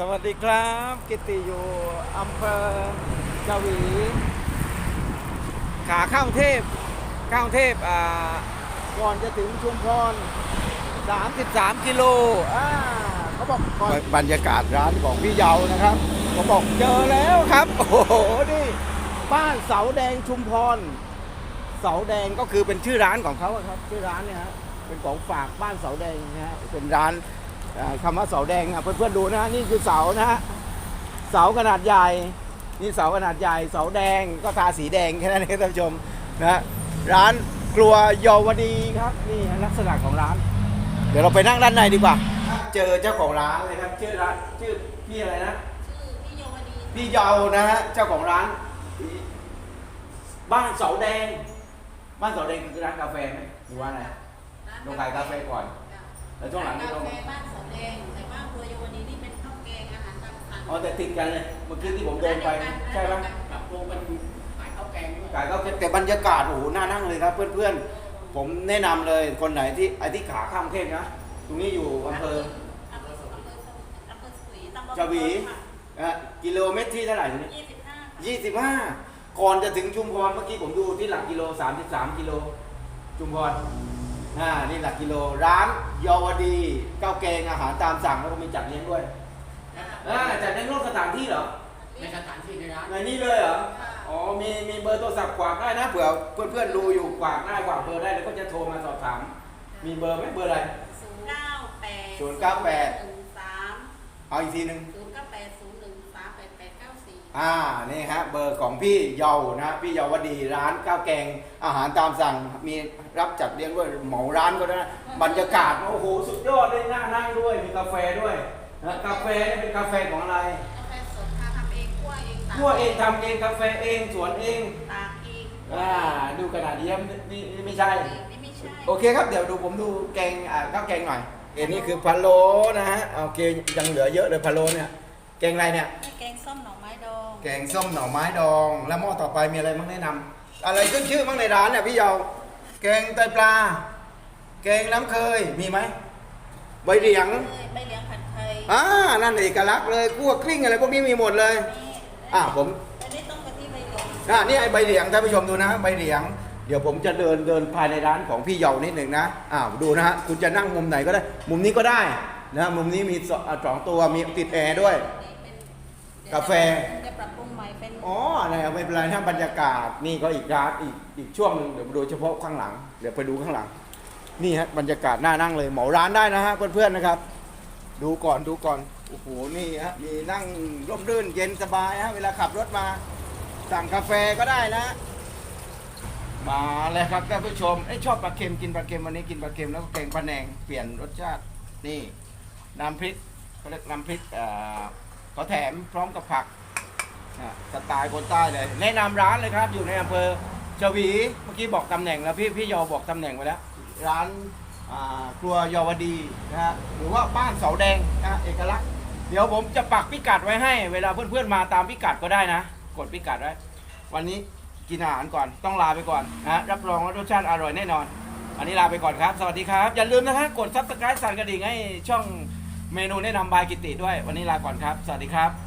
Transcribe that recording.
สวัสดีครับ กิติอยู่อำเภอจวี ขาเข้างเทพเข้างเทพอ่าก่อนจะถึงชุมพร 33 กิโลอ่าเขาบอกก่อนบรรยากาศร้านของพี่เยานะครับเขาบอกเจอแล้วครับ โอ้โหนี่บ้านเสาแดงชุมพร เสาแดงก็คือเป็นชื่อร้านของเขาครับ ชื่อร้านเนี่ยฮะเป็นของฝากบ้านเสาแดงนะฮะเป็นร้าน คำว่าเสาแดงอะเพื่อนๆดูนะฮะนี่คือเสานะฮะเสาขนาดใหญ่นี่เสาขนาดใหญ่เสาแดงก็ทาสีแดงแค่นั้นเองท่านผู้ชมนะฮะร้านครัวเยาวดีครับนี่ฮะลักษณะของร้าน เดี๋ยวเราไปนั่งด้านในดีกว่า เจอเจ้าของร้านเลยครับชื่อร้านชื่อพี่อะไรนะชื่อพี่โยมณีพี่เยานะฮะเจ้าของร้าน บ้านเสาแดง บ้านเสาแดงคือร้านกาแฟไหมหรือว่าอะไรลงขายกาแฟก่อน แล้วช่วงหลังนี่กาก็แฟบ้านเสาแดง อ๋อแต่ติดกันเลยเมื่อกี้ที่ผมเดินไปใช่ไหมปรับปรุงเป็นขายข้าวแกงด้วยขายก็แต่บรรยากาศโอ้โหน่านั่งเลยครับ เพื่อนๆ ผมแนะนำเลยคนไหนที่ไอ้ที่ขาข้ามเทพนะตรงนี้อยู่อำเภออำเภออำเภออำเภอสวีตำบลจาหวีนะฮะกิโลเมตรที่เท่าไหร่เนี่ยยี่สิบห้ายี่สิบห้าก่อนจะถึงชุมพรเมื่อกี้ผมดูที่หลักกิโลสามสิบสามกิโลชุมพรอ่านี่หลักกิโลร้านเยาวดีข้าวแกงอาหารตามสั่งแล้วก็มีจัดเลี้ยงด้วย อ่าจัดเลี้ยงนอกสถานที่เหรอ ในสถานที่ในร้านในนี้เลยเหรอ อ๋อ มีมีเบอร์โทรศัพท์กวากได้นะเผื่อเพื่อนๆดูอยู่กวากได้กวากเบอร์ได้แล้วก็จะโทรมาสอบถาม มีเบอร์ไหมเบอร์อะไรศูนย์เก้าแปดศูนย์เก้าแปดหนึ่งสามเอาอีกทีหนึ่งศูนย์เก้าแปดศูนย์หนึ่งสามแปดแปดเก้าสี่อ่า นี่ฮะเบอร์ของพี่เยานะพี่เยาวดีร้านข้าวแกงอาหารตามสั่งมีรับจัดเลี้ยงด้วยเหมาร้านก็ได้นะบรรยากาศโอ้โหสุดยอดเลยน่านั่งด้วยมีกาแฟด้วย นะกาแฟนี่เป็นกาแฟของอะไรกาแฟสดค่ะทำเองคั่วเองตากคั่วเองทำเองกาแฟเองสวนเองตากเองอ่าดูกระดาษเยี่ยมนี่นี่ไม่ใช่ นี่ไม่ใช่โอเคครับเดี๋ยวดูผมดูแกงอ่าข้าวแกงหน่อยเอ็นนี่คือพะโล้นะฮะโอเคยังเหลือเยอะเลยพะโล้เนี่ยแกงอะไรเนี่ยนี่แกงส้มหน่อไม้ดองแกงส้มหน่อไม้ดอง แล้วหม้อต่อไปมีอะไรบ้างแนะนำอะไรขึ้นชื่อบ้างในร้านเนี่ยพี่เยาแกงไตปลา แกงน้ำเคยมีไหมใบเหลียงใบเหลียงผัดไทย อ่านั่นเอกลักษณ์เลยคั่วกลิ้งอะไรพวกนี้มีหมดเลยนี่อ่าผมอันนี้ต้มกะทิใบเหลียงอ่านี่ไอ้ใบเหลียงท่านผู้ชมดูนะใบเหลียง เดี๋ยวผมจะเดินเดินภายในร้านของพี่เยานิดหนึ่งนะอ้าวดูนะฮะคุณจะนั่งมุมไหนก็ได้ มุมนี้ก็ได้นะมุมนี้มีสอ่าสองตัวมีติดแอร์ด้วยนี่เป็นกาแฟจะปรับปรุงใหม่เป็นอ๋ออะไรเอาไม่เป็นไรถ้าบรรยากาศนี่ก็อีกร้านอีกอีกช่วงหนึงเดี๋ยวโดยเฉพาะข้างหลัง เดี๋ยวไปดูข้างหลัง นี่ฮะบรรยากาศน่านั่งเลยเหมาร้านได้นะฮะเพื่อนๆนะครับ ดูก่อนดูก่อนโอ้โหนี่ฮะมีนั่งร่มรื่นเย็นสบายฮะเวลาขับรถมา สั่งกาแฟก็ได้นะ มาเลยครับท่านผู้ชมเอ้ยชอบปลาเค็มกินปลาเค็มวันนี้กินปลาเค็มแล้วก็แกงปลาแหนงเปลี่ยนรสชาตินี่น้ำพริกเขาเรียกน้ำพริกเอ่อขาแถมพร้อมกับผักอะสไตล์คนใต้เลยแนะนำร้านเลยครับอยู่ในอำเภอชวีเมื่อกี้บอกตำแหน่งแล้วพี่พี่ยอบอกตำแหน่งไว้แล้ว ร้าน ครัวเยาวดีนะฮะหรือว่าบ้านเสาแดงนะเอกลักษณ์เดี๋ยวผมจะปักพิกัดไว้ให้ เวลาเพื่อนๆมาตามพิกัดก็ได้นะ กดพิกัดไว้ วันนี้กินอาหารก่อนต้องลาไปก่อนนะรับรองว่ารสชาติอร่อยแน่นอน อันนี้ลาไปก่อนครับ สวัสดีครับ อย่าลืมนะฮะกดซับสไครต์สั่นกระดิ่งให้ช่องเมนูแนะนำบายกิติด้วย วันนี้ลาก่อนครับ สวัสดีครับ